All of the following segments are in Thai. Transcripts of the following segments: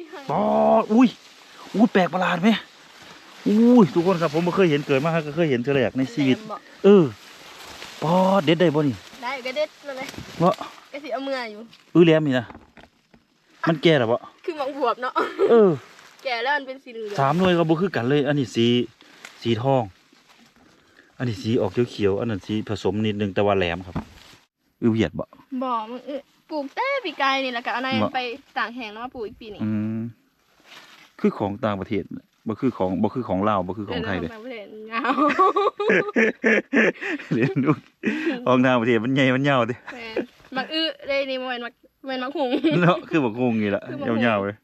ที่ห้างปอดอุ้ยอุ้ยแปลกประหลาดไหมอุ้ยทุกคนครับผมไม่เคยเห็นเกิดมาก็เคยเห็นเจอแรกในชีวิตบอกเออปอดเด็ดได้บ่นี่ได้ก็เด็ดเลยวะก็สิเอาเมื่ออยู่อื้อแหลมนี่นะมันแก่หรอบ่คือมังบวบเนาะเออ แก่แล้วมันเป็นสีเหลืองสามหน่วยก็บ่คือกันเลย อันนี้สีสีทอง อันนี้สีออกเขียวๆอันนั้นสีผสมนิดนึงแต่ว่าแหลมครับอื้อเวียดบ่บ่มึงเอ้ยปลูกแต่ปีกายนี่แหละก็เอาในบ่ไปต่างแห่งแล้วมาปลูกอีกปีนี้อืม คือของต่างประเทศบ่คือของบ่คือของลาวบ่คือของไทยเลยต่างประเทศเงาเรียนดูของต่างประเทศมันใหญ่มันยาวดิแม่นมักอื้อเลยนี่มันมักมันมักหุงเนาะคือบักงงนี่แหละคือบักงงยาวๆเลย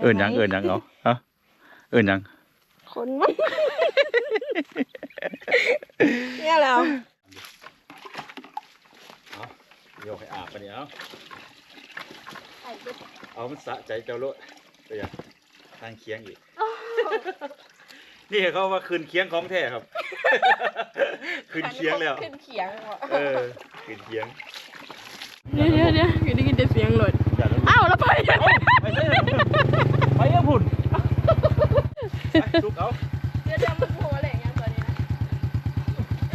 เอิ้นหยังเอิ้นหยังเอาฮะเอิ้นหยังคนมั้งเนี่ยแล้วโยกให้อาบไปนี่เอาไอ้ เด็ดเอามันสะใจเจ้าโลดไปอย่างทางเคียงอีก นี่เขาว่าคืนเคียงของแท้ครับ คืนเคียงแล้ว ขึ้นเคียงว่ะเออ คืนเคียงเดี๋ยวเดี๋ยวเดี๋ยวอยู่ได้ยินแต่เสียงหลดอย่าละอ้าวแล้วไปไปใช่เลยไปเอ้าพุ่นไปทุกเอาเดี๋ยวเดี๋ยวมันโผล่อะไรอย่างเงี้ยตัวนี้นะ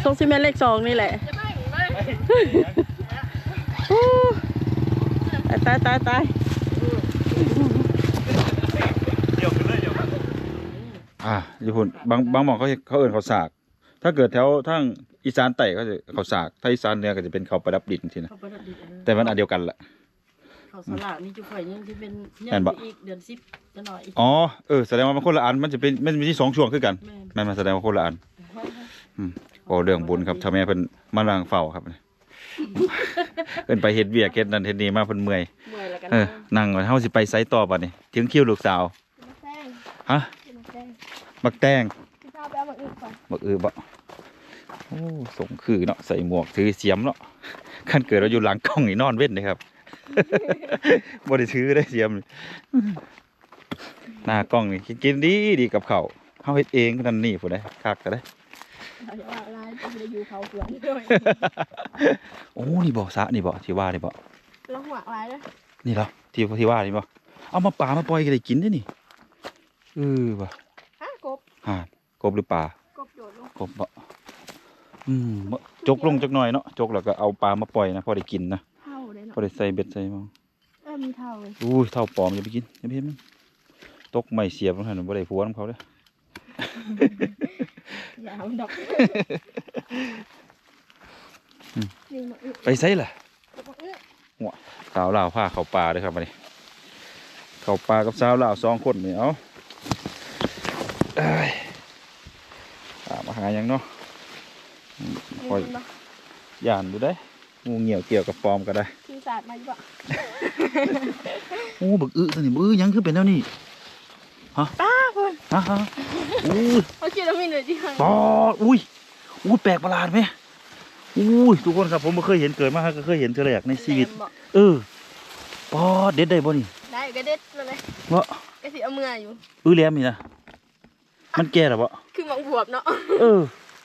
ตรงซีเมนต์เลขสองนี่แหละจะไม่ไม่ไปตายตายตายเดี๋ยวขึ้นเลยเดี๋ยว อ่าญี่ปุ่นบางบางหมองเขาเขาเอิ้นเขาวสาก ถ้าเกิดแถวทางอีสานใต้เขาจะเขาวสาก ถ้าอีสานเหนือก็จะเป็นเขาวประดับดินทีนะเขาประดับดิษฐ์แต่มันอันเดียวกันแหละ เขาสลากนี่จุกข่อยยังที่เป็นแม่นบ่ อีกเดือนสิบจะหน่อยอีกอ๋อเออแสดงว่ามันคนละอันมันจะเป็นมันมีที่สองช่วงคือกันแม่นแม่นมาแสดงว่าคนละอันอืมโอ้เรื่องบุญครับทำไมเพิ่นมาล้างเฝ้าครับเพิ่นไปเฮ็ดเวียกเฮ็ดนั่นเฮ็ดนี่มาเพิ่นเมื่อยเมื่อยแล้วกันเออนั่งก่อนเฮาสิไปไสต่อบัดนี้ ถึงคิวลูกสาวมาแซงฮะ มาแซงบักแตงพี่เจ้าไปเอามาอื่นก่อนบักอือบ่โอ้สงคือเนาะใส่หมวกถือเสียมเนาะคันเกิดเราอยู่หลังกล้องนี่นอนเว้นเลยครับบ่ได้ถือได้เสียมนี่หน้ากล้องนี่กินดีดีกับข้าวเฮาเฮ็ดเองนั่นนี่พุ่นได้คักก็ได้เราจะว่าอะไรจะไปอยู่เขาเพื่อนด้วยโอ้นี่บ่สระนี่บ่ที่ว่านี่บ่แล้วหัวอะไรนะนี่เหรอที่ที่ว่านี่บ่เอามาป่ามาปล่อยก็ได้กินได้นี่เออบ่ฮะกบ ห่านกบหรือปลากบโดดลงกบบ่อืมบ่จกลงจักหน่อยเนาะจกแล้วก็เอาปลามาปล่อยนะพอได้กินนะเท่าเลยพเนาะอได้ใส่เบ็ดใส่หมองเออมีเท่าเลยอุ้ยเท่าปลอมอย่าไปกินอย่าไปเห็นมันตกไม่เสียบมันหั่นบ่ได้ผัวนํเขาเด้ออย่าเอาดอกนี่มาอึไปไสล่ะ มาอึสาวลาวพาเข้าป่าเด้อครับบัดนี้เข้าป่ากับสาวลาวสองคนนี่เอาเอ้ยอ่า มาหาหยังเนาะอืมคอยนี่มาย่านดูได้งูเหี่ยวเกี่ยวกับปลอมก็ได้ทีศาสตร์มาอยู่ปะโอ้บึกอึตัวนี้บึกอึหยังคือเป็นแล้วนี่ป้าคนฮะฮะอุ้ยเขาคิดว่ามีหน่วยที่ห้างปอดอุ้ยอุ้ยแปลกประหลาดไหมอุ้ยทุกคนครับผมไม่เคยเห็นเกิดมาก็เคยเห็นเจอแรกในชีวิตแหลมบอกเออปอดเด็ดได้บ่นี่ได้ก็เด็ดเลยเนาะก็สิเอาเมื่ออยู่ อื้อแหลมนี่นะ มันแก่หรอบ่คือมังบวบเนาะเออ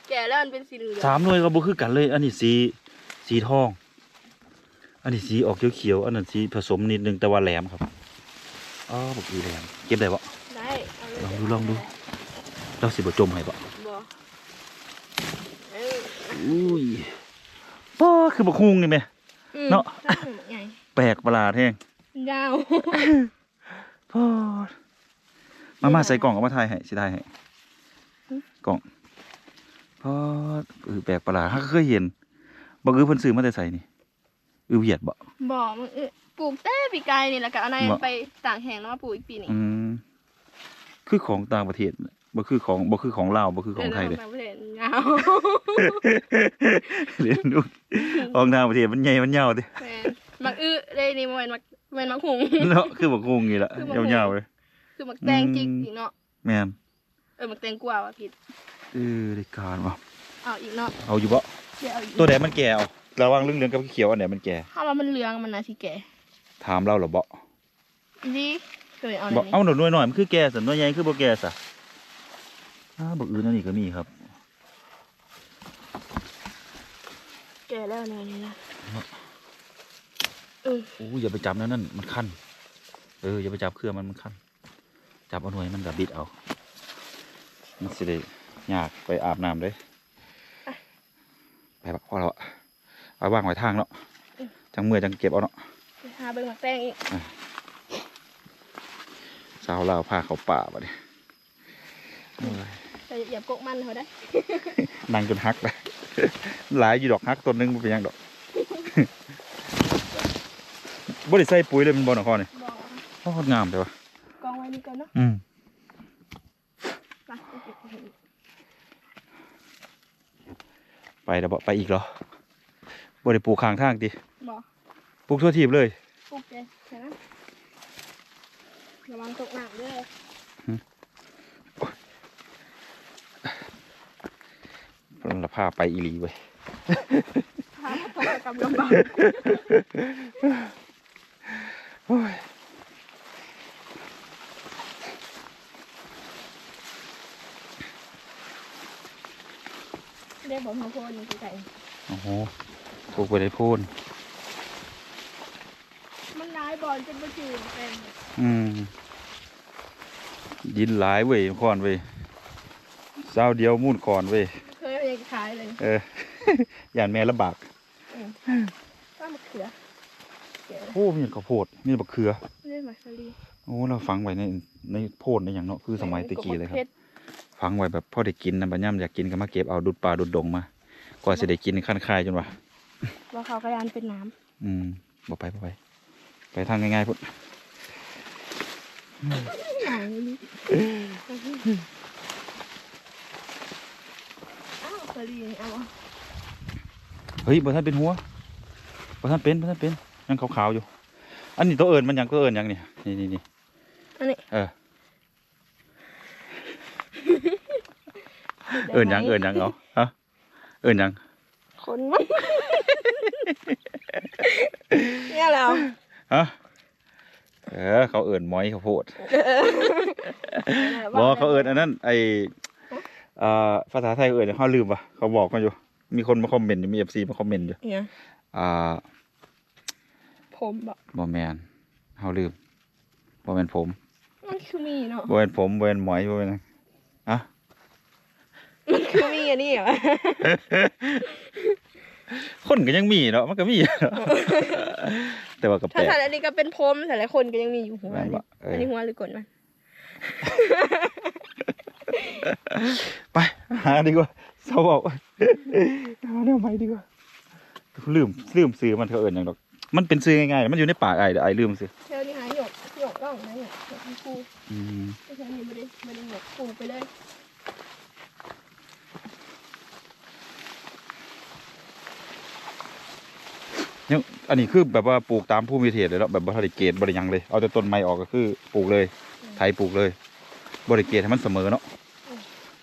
แก่แล้วมันเป็นสีเหลืองสามหน่วยก็บ่คือกันเลย อันนี้สีสีทอง อันนี้สีออกเขียวๆอันนั้นสีผสมนิดนึงแต่ว่าแหลมครับอ๋อบักอือแหลมเก็บได้บ่ได้เอาเยลองดูลองดูเราสิบ่จมให้บ่บ่เอออุ้ยป้าคือบักฮุงนี่แม่อืมเนาะตั้งไงแปลกประหลาดแฮงยาวป้าด มามาใส่กล่องเอามาถ่ายให้สิถ่ายให้กล่องป้าดเออแปลกประหลาดฮักเคยเห็นบ่คือเพิ่นซื้อมาแต่ใส่นี่อือเวียดบ่บ่มึงเอ้ยปลูกแต่ปีกายนี่แหละก็เอาในบ่ไปต่างแห่งแล้วมาปลูกอีกปีนี้อืมคือของต่างประเทศบ่คือของบ่คือของลาวบ่คือของไทยเลยต่างประเทศยาวเรียนดูของต่างประเทศมันใหญ่มันยาวดิแม่นมักอื้อเลยนี่มันมักมันมักหุงเนาะคือบักฮุงนี่ล่ะคือบักฮุงยาวๆเลย คือมักแตงจิกอีกเนาะแม่นเออมักแตงกวาว่าผิดเออได้การว่ะเอาอีกเนาะเอาอยู่บ่เดี๋ยวเอาอีกตัวไหนมันแก่เอาระวังเรื่องเหลืองกับเขียวอันไหนมันแก่ถ้าว่ามันเหลืองมันน่าสิแก่ถามเราเหรอบ่อีนี่เคยเอาบ่ไหนเอาหน่อยหน่อยหน่อยมันคือแก่สันหน่อยใหญ่คือบ่แก่ซะอ้าบักอื่นอันนี้ก็มีครับ แก่แล้วเนี่ยนี่นะเออโอ้ยอย่าไปจับนั่นนั่นมันคันเอออย่าไปจับเครือมันมันคัน จับเอาหน่วยมันกับบิดเอา มันสิได้ยากไปอาบน้ำเลยไปบักพอแล้วอะเอาว่างไว้ทางเนาะจังเมื่อยจังเก็บเอาเนาะไปหาเบิ่งหมักแตงอีกสาวลาวพาเขาป่าบัดนี้โอ้ยแต่อย่ากกมันเขาได้นั่งจนฮักเลยหลายอยู่ดอกฮักตัวหนึงบ่เป็นหยังดอกบ่ได้ใส่ปุ๋ยเลยมันบ่หนอคอนี่บอกโอ้งามเลยวะ กองไว้นี่ก่อนเนาะ อืม ไปไปเก็บของอีก ไป แล้วบ่ไปอีกเหรอบ่ได้ปลูกข้างทางติบอกปลูกทั่วทีบเลยปลุกเจใช่ไหมระวังตกหนักด้วยเพิ่นละพาไปอีหลีเว้ยพาพากกำลำบาก โอ้ยได้บอกมาโพนนี่คือไก่โอ้โหปลูกไปได้พูนมันร้ายบอลจนมาจืดเป็นอืมยินหลายเว้ยคอนเว้ยเจ้าเดียวมุ่นก่อนเว้ยเคยเอาเองขายเลยเออย่านแม่ลำบากก็มะเขือเก๋โอ้มีข้าวโพดมีบักเขือเล่นมาสลีโอ้เราฝังไว้ในในโพดในอย่างเนาะคือสมัยตะกี้เลยครับ พชฝังไว้แบบพ่อได้กินนะบัดย่ำอยากกินก็มาเก็บเอาดุดปลาดุดดงมากว่าจะได้กินขั้นคายจนว่าว่าเขากระยานเป็นน้อืมบอกไปบอกไป ไปทางง่ายๆพุ่นำอ่างนี้อ้าวสลีนี่เอาวะเฮ้ยบ่ท่านเป็นหัวบ่ท่านเป็นบ่ท่านเป็นยังขาวๆอยู่ อันนี้ตัวเอิญมันหยังตัวเอิญยังนี่นี่นี่นี่อันนี้เออ เอิญยังเอิญยังเอาฮะเอิญยังคนมั้งเนี่ยแล้วฮะเออเขาเอิญม้อยข้าวโพดบอกเขาเอิญอันนั้นไออ่าภาษาไทยเอิญเขาลืมปะเขาบอกมาอยู่ มีคนมาคอมเมนต์อยู่มีเอฟซีมาคอมเมนต์อยู่เนี่ยอ่าผมแบบบอแมนเขาลืมบอแมนผมมันคือมีเนาะบอแมนผมบอแมนหมอยบอแมนหยังอะ มันคือมีอันนี้เหรอคนก็ยังมีเนาะมันก็มีแต่ว่าก็แปถ้าลกสารอันนี้ก็เป็นพรมแต่ละคนก็ยังมีอยู่หัวแม่นบ่เอออั อันนี้หัวหรือกดมันไปหาดีกว่าเขาบอกหาแนวใหม่ดีกว่าลืมลืมซื้อมันเขาเอิญอย่างดอก มันเป็นซื้อง่ายๆมันอยู่ในปากไอ้เดี๋ยวไอ้ลืมซื้อเท่านี้หาหยกหยกต้องนะหยกหยกทั้งคู่อืม ไม่ใช่นี่ไม่ได้ไม่ได้หยกคู่ไปเลย เนี่ยอันนี้คือแบบว่าปลูกตามภูมิประเทศเลยเนาะแบบบริเกตบริยังเลย เอาแต่ต้นไม้ออกก็คือปลูกเลยไถปลูกเลย บริเกตให้มันเสมอเนาะ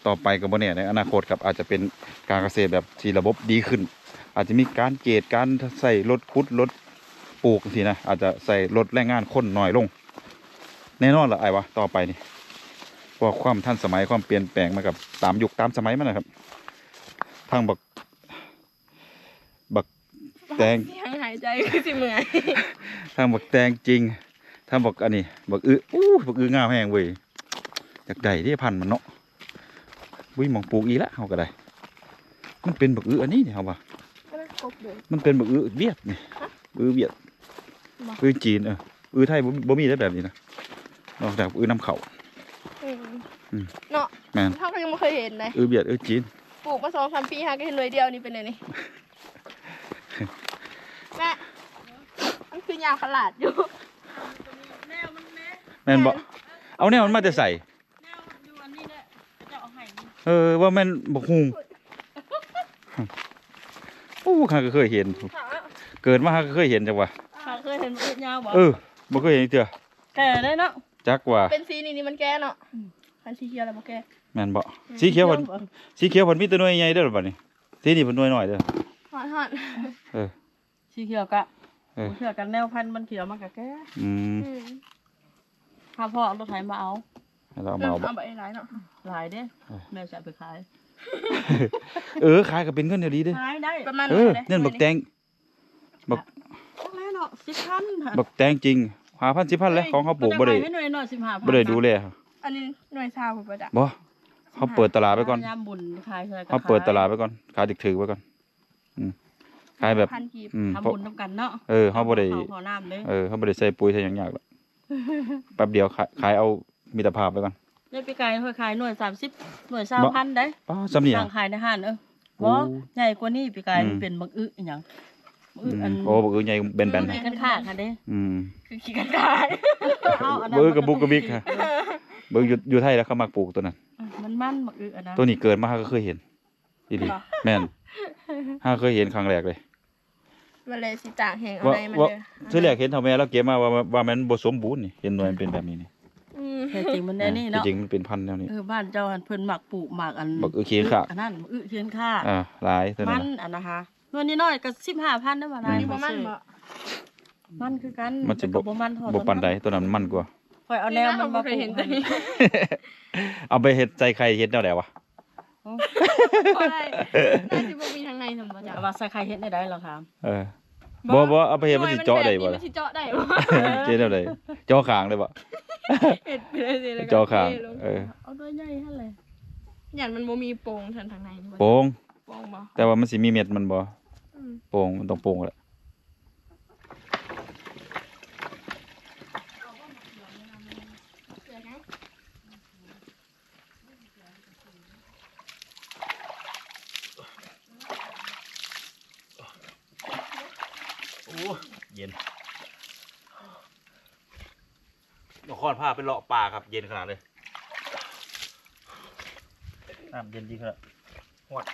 ต่อไปก็บ่เนี่ยในอนาคตครับอาจจะเป็นการเกษตรแบบที่ระบบดีขึ้น อาจจะมีการเกตการใส่รถคุดรถปลูกสินะอาจจะใส่รถแรงงานคนหน่อยลง แน่นอนละไอ้วะต่อไปนี่เพราะว่าความทันสมัยความเปลี่ยนแปลงมากับตามยุคตามสมัยมันนะครับทางบักบักแตง ใจคือสิเหมือนทางบักแตงจริงทางบักอันนี้บักอื้ออู้บักอื้องามแห้งเว้ยอยากได้ที่พันธุ์มันเนาะวิ่งมองปลูกอีละเขาก็ได้ มันเป็นบักอื้ออันนี้เนี่ยเขาว่าก็น่ากบเลยมันเป็นบักอื้อเวียดนี่อื้อเวียดบ่อื้อจีนเอออื้อไทยบ่บ่มีได้แบบนี้นะนอกจากอื้อน้ำเขาอืมอืมเนาะแม่นเขาก็ยังไม่เคยเห็นเลยอื้อเวียดอื้อจีนปลูกมาสองสามปีฮะก็เห็นหน่วยเดียวนี่เป็นไงนี่ แม่มันคือยางขลาดอยู่แนวมันแม่แม่นบ่เอาแนวมันมาแต่ใส่แนวอยู่อันนี้แหละจะเอาให้นี่เออว่าแม่นบักฮุงโอ้ข้าก็เคยเห็น เกิดมาข้าก็เคยเห็นจังวะข้าเคยเห็นมันยาวบ่เออบ่เคยเห็นเถื่อแก่ได้เนาะจักว่าเป็นสีนี่นี่มันแก่เนาะคันสีเขียวแล้วบ่แก่แม่นบ่สีเขียวเพิ่นสีเขียวเพิ่นมีแต่หน่วยใหญ่เด้อบัดนี้สีนี่เพิ่นหน่วยน้อยเด้อฮอดฮอดเออสีเขียวกะ เออเขียวกันแนวพันธุ์มันเขียวมากกะแก่อืมอืมถ้าพ่อเอารถไถมาเอา ให้เราเอามาเอาบ่เอาไปหลายเนาะหลายเด้เออแม่จะเอาไปขายเออขายก็เป็นเงินเดี๋ยวนี้เด้อขายได้ประมาณเออท่าไหร่เนี่ยบักแตงจักแล้วเนาะนาะสิบพันค่ะบักแตงจริงหาพันสิพันแล้วของเขาปลูกบ่ได้ให้หน่อยหน่อยสิบห้าพันบ่ได้ดูแลอันนี้หน่วยซาวผมประจักษ์บ่เขาเปิดตลาดไปก่อน ยามบุญขายอะไรก็เขาเปิดตลาดไปก่อนขายถือๆไว้ก่อน อืม ขายแบบพันกีบอืมทำเพราะ บุญน้ำกันเนาะเออเขาบ่ได้ขอขอน้ำเลยเออเขาบ่ได้ใส่ปุ๋ยใส่หยังยากหรอกแป๊บเดียวขายขายเอามิตรภาพไปก่อนเนี่ยปีกายเพื่อขายหน่วยสามสิบหน่วยสามบ่ พันได้ป้าสำเนียง สั่งขายในห้านเออโอ้บ่ใหญ่กว่านี้ปีกายอืม เป็นบักอึอหย่างบักอือึมอันโอ้บ่คือใหญ่แบนๆกันะนขาดค่ะเด้อืม คือขี้กันกายเอาอันนั้นเบิ่งกับบุกกับบิ๊กค่ะ เบิ่งอยู่อยู่ไทยแล้วเขามักปลูกตัวนั้น มันมันบักอึอันนั้น ตัวนี้เกิดมาก็เคยเห็นอีหลีแม่นห้าเคยเห็นครั้งแรกเลย มันเลยสิต่างแห่งเอาว่าอะไรมันว่าเด้อเทื่อแรกเห็นเท่าแม่แล้วเก็บมาว่าว่าว่ามันบ่สมบูรณ์นี่เห็นหน่วยมันเป็นแบบนี้นี่อืมแต่จริงมันได้นี่เนาะจริงๆมันเป็นพันธุ์แนวนี้ เออบ้านเจ้าอันเพิ่นหมักปลูกหมักอันบักอึเคียงข้างอันนั้นบักอึเคียงค่าอ่าหลายตัวมันั้นนอันนะคะนวลนิดหน่อยก็สิบห้าพันได้บ่นายนี่บ่มันบ่ มันคือกันมันจะแต่บ่ก็บ่มันเท่าบ่ปานใดตัวนั้นมันกว่าข่อยเอาแนวมันมาปเคลูยกเห็นให้ตัวนี้เอาไปเฮ็ดใจใครเฮ็ดแนวใดวะ เพราะอะไรน่าสิบ่มีทางในสมบ่จักเอาว่าใส่ไข่เฮ็ดได้ได้หรอครับเออบ่บ่เอาไปเฮ็ดมันสิเจาะได้บ่มัล่ะนสิเจาะได้บ่เจ๊แนวใดเจาะข้างได้บ่เฮ็ดไปเลยสิแล้วก็เจาะข้างเทลงเออเอาด้วยใหญ่หั่นเลยอย่างมันบ่มีโป่งทางทางในนี่บ่โป่งโป่งบ่แต่ว่ามันสิมีเม็ดมันบ่อืมโป่งมันต้องโป่งแหละ เดี๋ยวนะ โอ้ เย็นนครพาไปเลาะป่าครับ เย็นขนาดเลยน้ำเย็นดีขนาดฮอด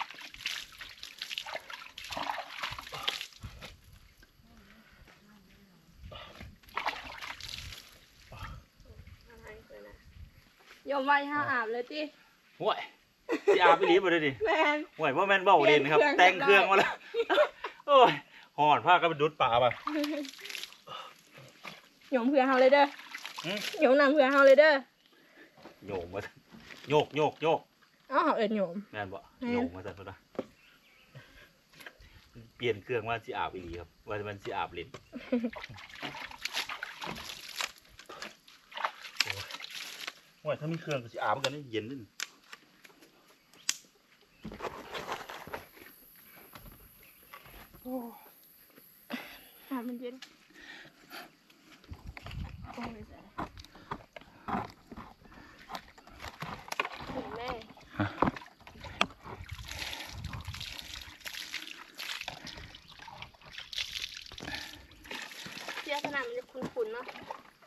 ยอมไว้ห้าอาบเลยติห่วยสิอาบไปรีบไปเลยดิแม่นห่วยว่าแม่นเบ้าเด่นครับเปลี่แต่ยงนเคเครื่รื่อองงมาแล้วโอ้ย หอนผ้าก็ไปดุดป่าป่ะหยมเพื่อเฮาเลยเด้อหืมหยมนำเพื่อเฮาเลยเด้อโยกมาโยกโยกโยกเอ้าเฮาเอิ้นหยม แม่นบ่แม่น โยกมาสั่นพุ่นนะเปลี่ยนเครื่องว่าสิอาบอีหลีครับว่ามันสิอาบเล่นโอ้ยห่วยถ้ามีเครื่องก็สิอาบเหมือนกันนี่เย็นนี่อาบมันเย็นโอ้ยถึงแม่เสียขนาดมันจะคุ้นๆเนาะ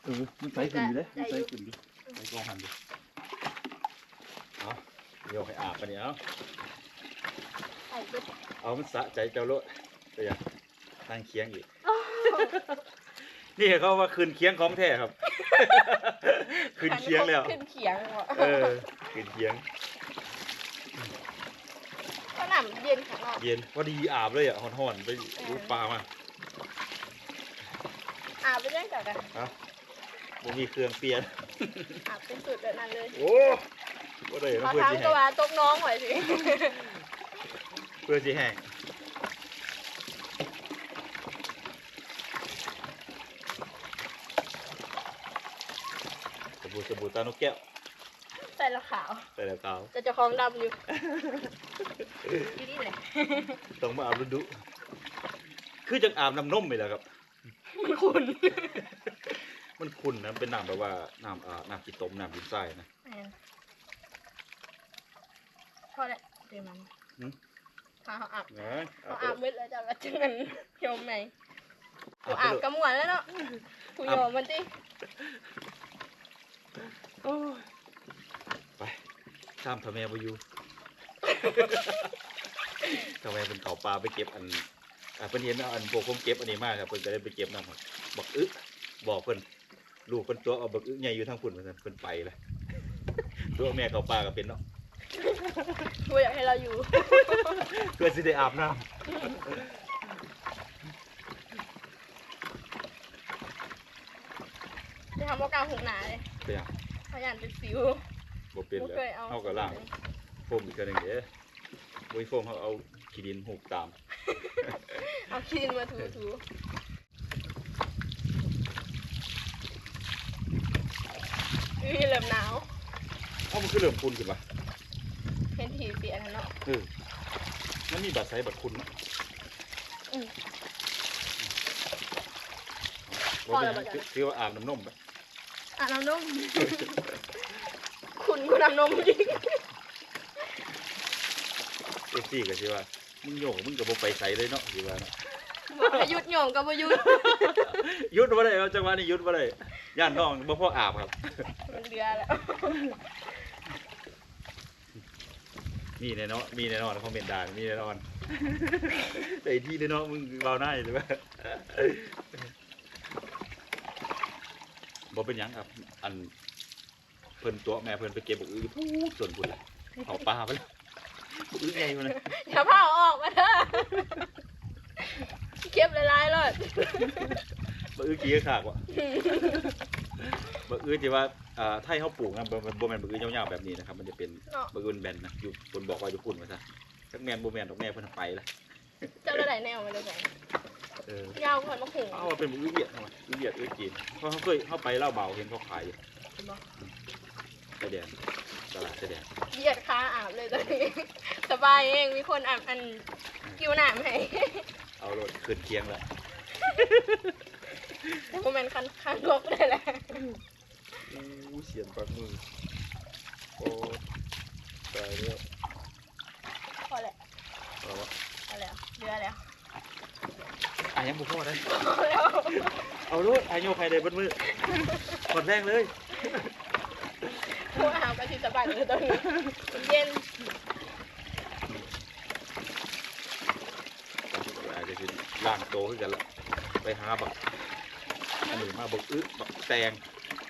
เออมันใส่ขึ้นอยู่เด้ ได้ มัน อยู่ ใส่ขึ้นอยู่ใส่กองหันอยู่เอาโยกให้อาบไป เนี่ยเอาใส่เบิดเอามันสะใจเจ้าโลดไปอย่างตั้งเคียงอีก นี่เขาว่าคืนเคียงของแท้ครับ คืนเคียงแล้ว ขึ้นเคียงว่ะเออ คืนเคียงขนาดมันเย็นข้างนอกเย็นพอดีอาบเลยอะห่อนๆไปรูปปลามาอาบไปเรื่อยกันบ่มีเครื่องเปลี่ยนอาบเป็นสุดแบบนั้นเลย โอ้ บ่ได้พอเพื่อทั้งสิก็แห้งว่าตกน้องไว้สิเพื่อสิแห้งสบู่สบู่ตานุกแก้วใส่ละขาวใส่แล้วขาวจะจะคล้องดำอยู่อยู่นี่แหละต้องมาอาบฤดู คือจังอาบน้ำนมไปแหล้วครับ มันขุ่นมันขุ่นนะเป็นน้ำแบบว่าน้ำอ่าน้ำกิต้มน้ำดินทรายนะพ อแล้วเดี๋ยวมันหืม พาเขาอาบนะเขาอาบมืดแล้วจะมาจึงมันโยมไหนกูอาอาบบไปกำหวนแล้วเนาะกูโยมมันติไปตามทำแม่ไปอยู่ ทำแม่เป็นเขาปลาไปเก็บอันอ่าเพิ่นเห็นอันพวกผมเก็บอันนี้มากครับเพิ่นก็ได้ไปเก็บน้ำครับบอกอึบอกเพิ่นลูกเพิ่นตัวเอาบักอึใหญ่อยู่ทางพุ่นเพิ่นเพิ่นไปเลยตัวแม่เขาปลาก็เป็นเนาะ กูอยากให้เราอยู่ เพื่อสิได้อาบน้ำจะทำว่าการหงหนาเลยเป็นหยังยานเป็นสิว บ่เป็นบ่เคเอา เอากับล่างโฟมอีกอันหนึงเด้บ่มีโฟมเขาเอาขี้ดินหุบตาม เอาคดินมาถูถูนี่เริ่มหนาว เอ้ามันคือเริ่มพุ่นขึ้นปะ ห็นทีเสียนะเนาะเออมันมีบัตรไซบัตรคุณเนาะอืมว่าเป็นพอแล้วบัดนั้นคือว่าอาบน้ำนมไปอะน้ำนม คุณกูน้ำนมจริงเอฟซี่ก็สิว่ามึงโยกมึงก็บ่ไปใส่เลยเนาะสิว่าเนาะบอกให้หยุดโยมกับบ่หยุดหยุดบ่ได้เอาจังหวะนี้หยุดบ่ได้ย่านน้องบ่พออาบครับ มันเดือแล้ว มีแน่เนาะมีแน่นอนคอมเมนต์ด่ามีแน่นอนแต่ไอ้ที่แน่เนาะมึงเบาหน้าอยู่ใช่ไหมบ่เป็นหยังครับ อันเพิ่นตัวแม่เพิ่นไปเก็บบักอื้อพูดส่วนพุ่นแหละเอาปลาไปแล้วบักอื้อใหญ่มาเลยอย่าเผาออกมาเถอะเก็บหลายๆเลยบักอื้อกี้ก็ขากว่ะ บักอื้อที่ว่าอ่าไทยเขาปลูกนะบ่บ่บ่แม่นบักอื้อยาวๆแบบนี้นะครับ มันจะเป็นเนาะ บักอื้อแบนนะอยู่คนบอกว่าอยู่ปุ่นมาซะจักแม่นบ่แม่นดอกแม่เพิ่นเอาไปละเจ้าระดับแนวมาเลยไงเออ ยาวคนมะขุงเอาว่าเป็นบักอื้อเวียดเอามาอื้อเวียดอื้อจีนเพราะเขาเคยเข้าไปเล่าเบาเห็นเขาขายอยู่ชายแดนตลาดชายแดนเหยียดขาอาบเลยตอนนี้ สบายเองมีคนอาบอันกิ้วหนามให้เอารถขึ้นเคียงแล้ว แต่พวกมันคันคันลกได้แหละอู้เสียนปากมือโอ้ตายแล้วพอแล้วเอาวะพอแล้วเดือแล้วอะยังบุกเข้ามาได้พอแล้วเอารถอายุใครได้เบนมือหมดแรงเลยพวกอาบก็ชิสบายเลยตอนนี้เย็นอาจจะเป็นล่างโตขึ้นกันละไปหาบัก อันนี้มาบักอึบักแตง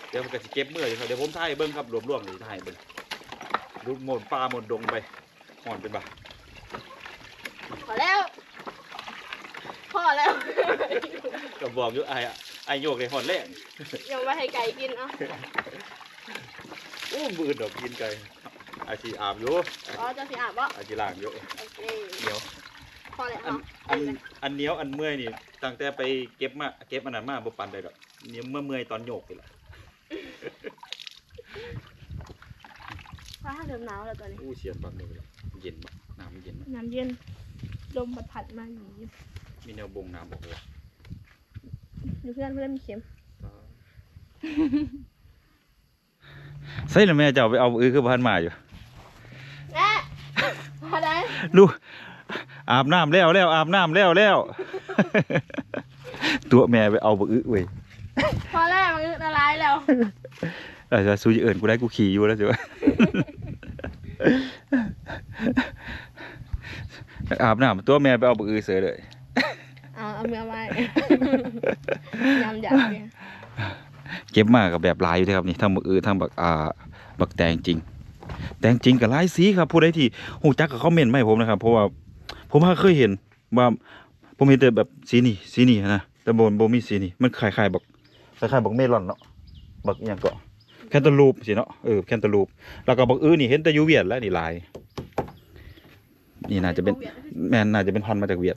เดี๋ยวมันก็สิเก็บเมื่อยอยู่ครับเดี๋ยวผมถ่ายให้เบิ้งครับรวมๆนี่ถ่ายให้เบิ้งรูปหมดป่าหมดดงไปหอนเป็นบ่าพอแล้วพอแล้วก็บอกอยู่ไอ้อะไอ้โยกในหอนแรงยังไม่ให้ไก่กินเอะโอ้มือดอกกินไก่อาชีอาบอยู่อ๋อจะสิอาบวะอาชีล่างอยู่โอเคเหนียวพ อแล้วอันเนาะอันอันเหนียวอันเมื่อยนี่ตั้งแต่ไปเก็บมาเก็บอันนั้นมาบ่ปันได้ดอกเหนียวเมื่อเมื่อยตอนโยกนี่แหละฟ้าเริ่มหนาวแล้วตอนนี้ อู้เสียนบักมือเลยเย็นบักน้ำมันเย็นบักน้ำเย็น ลมพัดผัดมาอยู่มีแนวบงน้ำบอกเลยอยู่เพื่อนเพื่อนมีเข็มใช่แล้วแม่จะเอาไปเอาอือคือพันมาอยู่ แม่พอได้ลูก อาบน้ำแล้วแล้วอาบน้ำแล้วแล้วตัวแม่ไปเอาบักอึเว้ยพอแล้วมันละลายแล้วอาจจะซูจิเอิญกูได้กูขี่อยู่แล้วสิวะอาบน้ำตัวแม่ไปเอาบักอึเสือเลยเอาเอาเมื่อไว้ยำหยาบเนี่ยเก็บมากับแบบลายอยู่เด้อครับนี่ทั้งบักอือทั้งบักอ่าบักแตงจริง แตงจริงกับลายสีครับผู้ใดที่หูจักกับคอมเมนต์มาให้ผมนะครับเพราะว่า ผมเคยเห็นว่าผมเห็นแต่แบบสีนี่สีนี่นะแต่บนบ่มีสีนี่มันคล้ายๆบักคล้ายๆบักเมลอนเนาะบักอหย่างก็แคนตาลูปสิเนาะเออแคนตาลูปแล้วก็บักอือนี่เห็นแต่อยูเวียดแล้วนี่ลาย นี่น่าจะเป็นแม่นน่าจะเป็นพันธุ์มาจากเวียด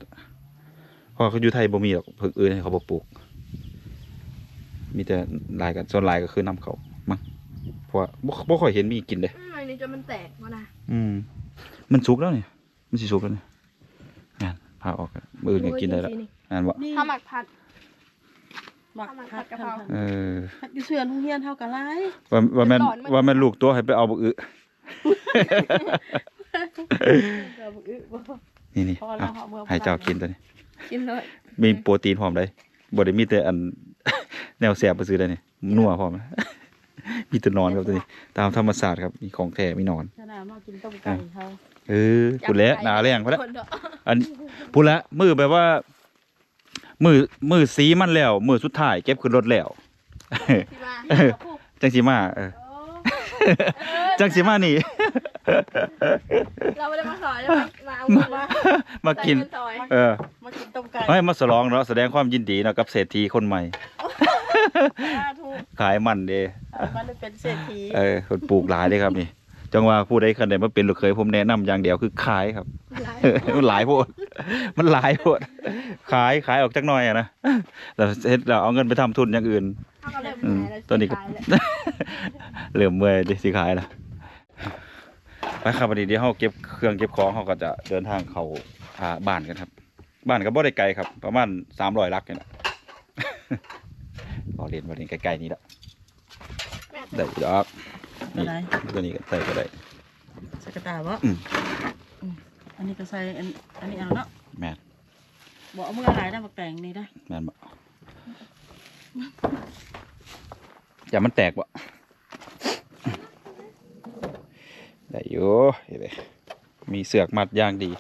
เพราะเขาอยู่ไทยบ่มีหรอกเพิ่งอือให้เขาบ่ปลูก มีแต่ลายกันส่วนลายก็คือน้ำเขามั้งเพราะว่าบ่บ่ค่อยเห็นมีกินเลยอืมอันนี้จนมันแตกวะนะอืมมันสุกแล้วนี่มันสิสุกแล้วนี่งานพาออกกันมืออื่นก็กินได้แล้วงานบ่นี่ข้าวหมักผัดหมักข้าวหมักผัดกะเพรา เออผัดอยู่เสือนทุ่งเฮียนเท่ากันไรว่าว่าแม่นก่อนมันว่าแม่นลูกตัวให้ไปเอาบักอึเดี๋ยวอึบ่นี่นี่พอแล้วเอาเอามือให้เจ้ากินตัวนี้ กินเลยมีโปรตีนพร้อมได้บ่ได้มีแต่อัน แนวแสบไปซื้อได้นี่นัวพร้อมนะ มีแต่นอนครับตัวนี้ ตามธรรมศาสตร์ครับมีของแท้มีนอน ขนาดมากินต้มไก่เขา เออพูดแล้วหนาแรงพอแล้วคนเถอะอันพูดละมือแบบว่า มือมือสีมันแล้ว มือสุดท้ายเก็บขึ้นรถแล้วที่มาเออจังสีมาเออโอ้จังสีมานี่เราไม่ได้มาสอนใช่ไหมมาเอาเงินมามากินใส่เงิซอยเออมากินต้มไก่ให้มาสลองเนาะแสดงความยินดีเนาะกับเศรษฐีคนใหม่สาธุขายมันเด้เอามันได้เป็นเศรษฐีเออคนปลูกหลายเลยครับนี่ จังว่าผู้ใดคันใดมาเป็นลูกเคยผมแนะนำอย่างเดียวคือขายครับ มันหลายโพดมันหลายโพดขายขายออกจักหน่อยอะนะแล้วเสร็จแล้วเอาเงินไปทำทุนอย่างอื่นเขาก็เริ่มอืมหายแล้วตัวนี้ก็ขายแล้วเริ่มเมื่อยดิสิขายละไปครับวันนี้เดี๋ยวเราเก็บเครื่องเก็บของเขาก็จะเดินทางเข้าอ่าบ้านกันครับ บ้านก็บ่ได้ไกลครับ ประมาณสามร้อยลักเนี่ยนะก็เรียนวันนี้ใกล้ๆนี้ละได้อยู่ดอก ก็ได้ตัวนี้ก็ใส่ก็ได้ใส่กระตาบ่อืมอืมอันนี้ก็ใส่อันอันนี้เอาเนาะแม่นบ่เอามือหลายได้บักแต่งนี่ได้แม่นบ่อย่ามันแตกบ่ได้อยู่เห็นไหมมีเสือกมัดอย่างดี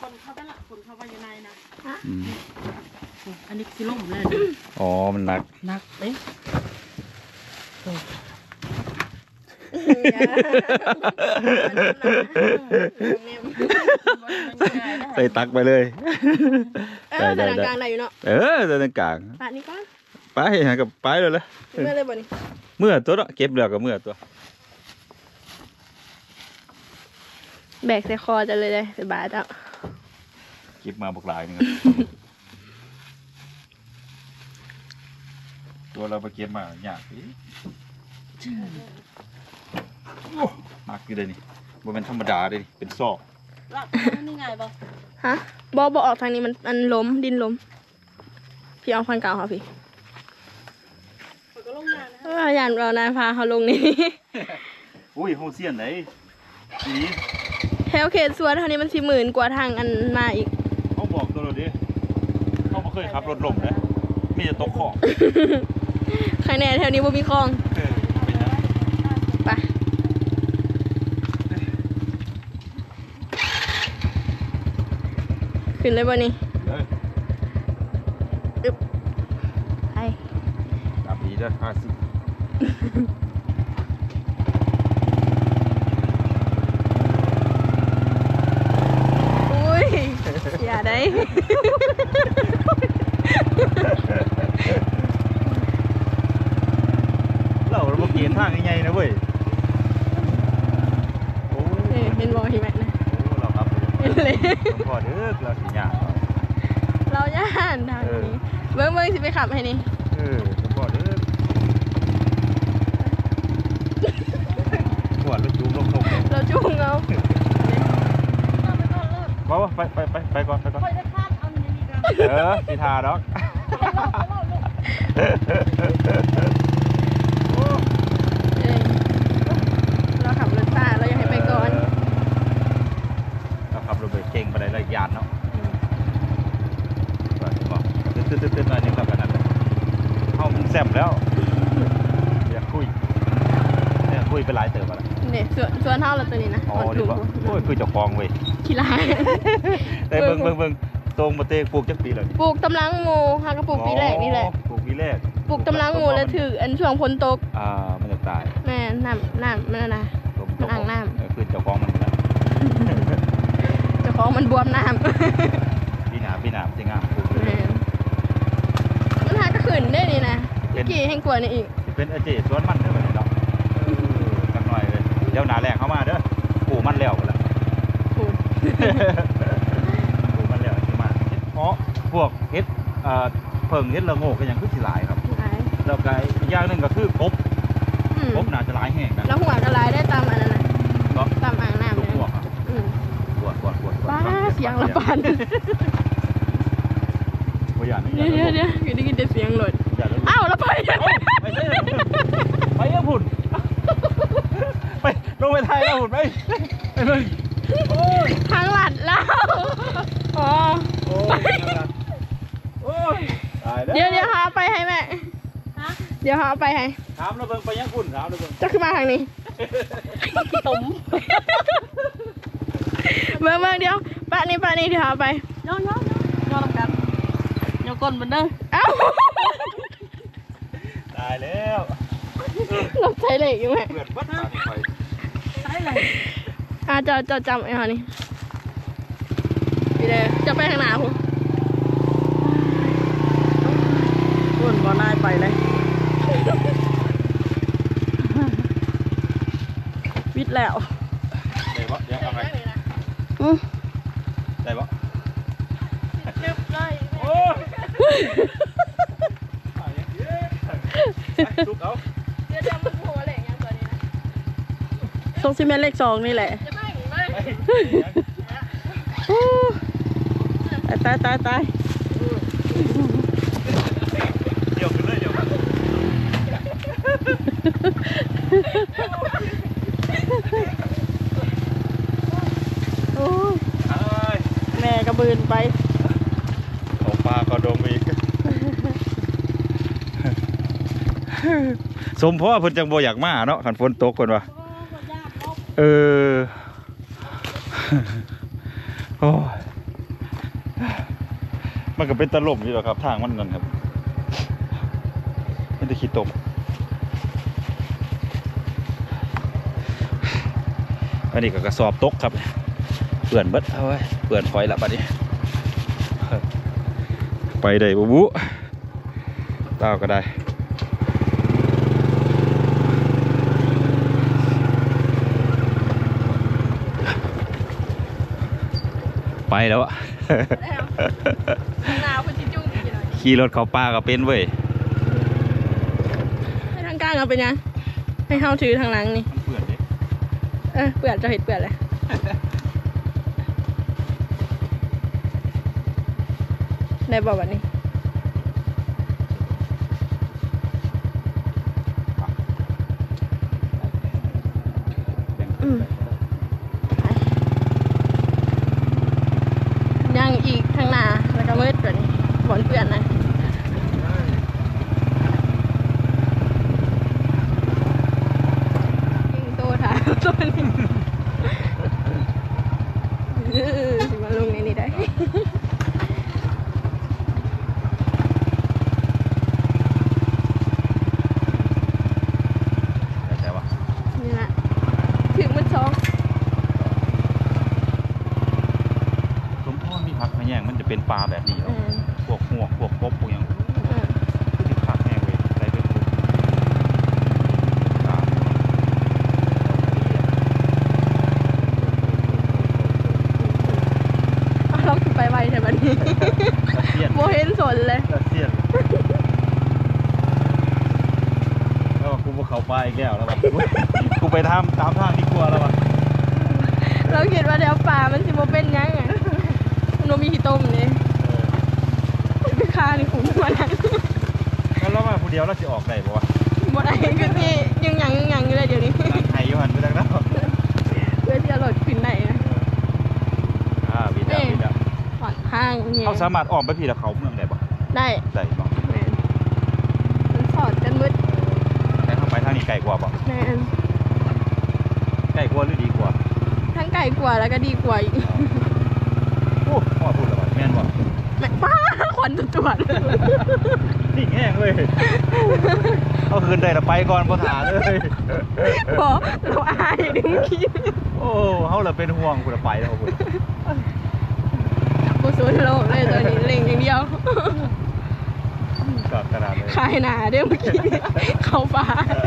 คนเข้าไปละคนเข้าไปอยู่ในนะอืมอันนี้คือล่มเลยอ๋อมันหนักนักเด้โใส่ตักไปเลย เออแต่กลางๆได้อยู่เนาะ เออใส่ตรงกลางปะนี่ก่อนไปหากับไปเลยละเมื่อเลยบ่นี่เมื่อตัวเนาะเก็บแล้วก็เมื่อตัว แบกใส่คอจะเลยเลยสบายจ้ะเก็บมาบกหลายหนึงครับตัวเราไปเก็บมาอยากอีโอ้ หนักอยู่เลยนี่บ่เป็นธรรมดาเลยนี่เป็นซอกละนี่ไงบ่ฮะบอบอออกทางนี้มันมันล้มดินล้มพี่เอาพันเก่าค่ะพี่มันก็ลงมานะเออยันเรานายพาเขาลงนี่ อุ้ยโฮเซียนไหนสีแถวเขตสวนเท่านี้มันสิหมื่นกว่าทางอันมาอีก เขาบอกตัวเราดิเขาไม่เคยขับรถลมนะมีแต่ตกของ ใครแน่แถวนี้บ่มีคลอง เออเป็นยังไง ไป ขึ้นเลยบ่นี่เออไปตามดีเด้อห้าสิบอุ้ยอย่าได้ เราเราบอกเกียนทางใหญ่ๆนะเว้ย โอ้เออเห็นบอที่แม็กนะเราครับ เห็นเลยต้องพอเด้อเราสิยากเราย่านทางนี้เบิ้งเบิ้งสิไปขับให้นี่เออต้องพอเด้อปวดรถจูงลงลงเราจูงเอาว่าว่าไปไปไปไปก่อนไปก่อนค่อยจะคาดเอาอย่างนี้กันเออสิทาดอก เออเราขับรถป้าเราอยากให้ไปก่อน เราขับรถเบรกเก่งไปได้ระยานเนาะไปบอกตื่นตื่นตื่นมาเนี่ยเรากันนั่นเลยเอามันแซ่บแล้วอยากคุยเนี่ยคุยไปหลายเติบแล้วเนี่ยส่วนส่วนเท่าเราตัวนี้นะอ๋อหมดดีลูกป่ะโอ้ยคือเจ้าของเว้ยขี้ร้ายแต่เบิ่งเบิ่งเบิ่งตรงมาเตะปลูกจักปีแล้วนี่ปลูกตำลังหมูฮะก็ปลูกปีแรกนี่แหละอ๋อปลูกปีแรกปลูกตำลังหมูแล้วถืออันช่วงพ้นตกอ่ามันจะตายแม่น้ำน้ำมันน่ะนะตรงมันอ่างน้ำเออคือเจ้าของมันนะเจ้าของมันบวมน้ำปีหนาปีหนามันจะงามปลูกแม่นมันหาก็ขึ้นได้นี่นะ เป็นกี่แห่งกว่านี่อีก เป็นอาเจสวนมันเด้อบัดนี้เนาะเออจักหน่อยเลยเดี๋ยวหนาแรงเข้ามาเด้อปลูกมันแล้วพุ่นล่ะถูกปลูกมันแล้วสิมาเฮ็ดเพาะพวกเฮ็ดเอ่อเพิ่งเฮ็ดละโงกก็ยังคือสิหลายครับ หลายแล้วก็อีกอย่างหนึงก็คือกบอืมกบน่าจะหลายแห้งนะแล้วหัวกระลายได้ตามอันนั้นนะก็ตามอ่างน้ำลูกเลยพวกอะอืมปวดปวดปวดปวดป้าเสียงละปานบ่อยากนี่เดี๋ยวเดี๋ยวเดี๋ยวคือได้ยินแต่เสียงหลดอย่าเลยอ้าวแล้วไปไปเถอะ ไปยังหุ่นไปลงไปไทยแล้วหุ่นไปไปมึงโอ้ยทางหลัดแล้วอ๋อโอ้ยตายแล้วเดี๋ยวเดี๋ยวหาไปให้แม่เดี๋ยวหาไปให้ถามแล้วเบิ่งไปยังหุ่นถามแล้วเบิ่งจะขึ้นมาทางนี้ตุ่มเบิ่งเบิ่งเดี๋ยวป้านี่ป้านี่เดี๋ยวหาไปย้อนย้อนย้อนลงกันโย้อนก้นมันเด้อเอ้าายแล้วเราใช้เหล็กอยู่ไหมเพื่อนวัดตาที่ไปใช่เลยอ่าจะจะจำไอ้หอนี่ไปเลยจะไปทางไหนคุณก้นบ่นายไปเลยวิทย์แล้ว ได้ปะเดี๋ยวเอาไง อือ ได้ปะ จึบเลย โอ้ย ทุกเอา เดี๋ยวจะมาโผล่อะไรอย่างเงี้ยตัวนี้นะทรงซีเมนต์เลขสองนี่แหละจะไม่ไม่โอ้ตายตายตายเดี๋ยวขึ้นเลยเดี๋ยวโอ้ยเอ้ยแม่กระบืนไปเอาปลาก็ดมอีก สมเพ่อเพิ่นจังบ่อยากมาเนาะคันฝนตกเพิ่นว่าเออโอ้มันก็เป็นตลมอยู่หรอกครับ ทางมันนั่นครับมันจะขี้ตมอันนี้ก็กระสอบตกครับเปื่อนเบิดเอาไว้เปื่อนคอยละบัดนี้ ไปได้บุบุเต้าก็ได้ แล้วอะแล้วข้างหน้าคุณชิจุ้งอีกหน่อยขี่รถเขาป่าก็เป็นเว้ยให้ทางกลางเอาไปยังให้เฮาถือทางหลังนี่มันเปื่อนดิเออเปื่อนจะเห็ดเปื่อนเลยได้บอกวันนี้ อืม ยังอีกทางหน้าแล้วก็มืดกว่านี้บอนเปื่อนนะยิงโตัวนี้เออสิมาลงในนี้ได้ ใช่ปะ นี่แหละถึงมันสอง สมพ่อมีผักขะแยงมันจะเป็นปลาแบบนี้ เอ เนาะ อ พวกหัวกพวกกบพวกหยัง เออ ที่ผักแห้งเว้ยใส่เป็นถุงครับ เอาเราคือไปไวแต่บันนี้ ตะเพียน โมเห็นสนเลย ตะเพียนแล้วกูบ่เขาปลาอีกแล้วแล้ววะกูไปทำตามทางที่กลัวแล้ววะ เราคิดว่าเดี๋ยวป่ามันสิโมเป็นยังไงมันบ่มีขี้ต้มนี่ไปคานี่คุ้มมานั้น แล้วเรามา ผู้เดียวเราจะออกได้ปะวะบ่ได้คือที่ยังยังยังยังอยู่เลยเดี๋ยวนี้นั่งไห้อยูหันไปทางนั้นเพื่อที่จะโหลดขึ้นไหนนะอ่าพี่ดาพี่ดาขอนข้างเนี่ยเขาสามารถอ้อมไปพี่ละเขาเมืองได้ปะได้ได้ปะแมนมันสอดกันมืดแต่ทางไปทางนี้ไกลกว่าปะแมนไกลกว่าหรือดีกว่าทั้งไก่กว่าแล้วก็ดีกว่าอีกโอ้พ่อพูดแล้ววะแม่นบ่แม่ป้าควันตัว นี่แห้งเลยเอาคืนได้ละไปก่อนพ่ถาเลยพอเราอายดึงขี้โอ้เฮาละเป็นห่วงคุณละไปแล้วคุณกูสูนโลกเลยตัวนี้เล่งอย่างเดียวกับกระดาษเลยคายหนาเด้อเมื่อกี้เข้าฟ้าเอ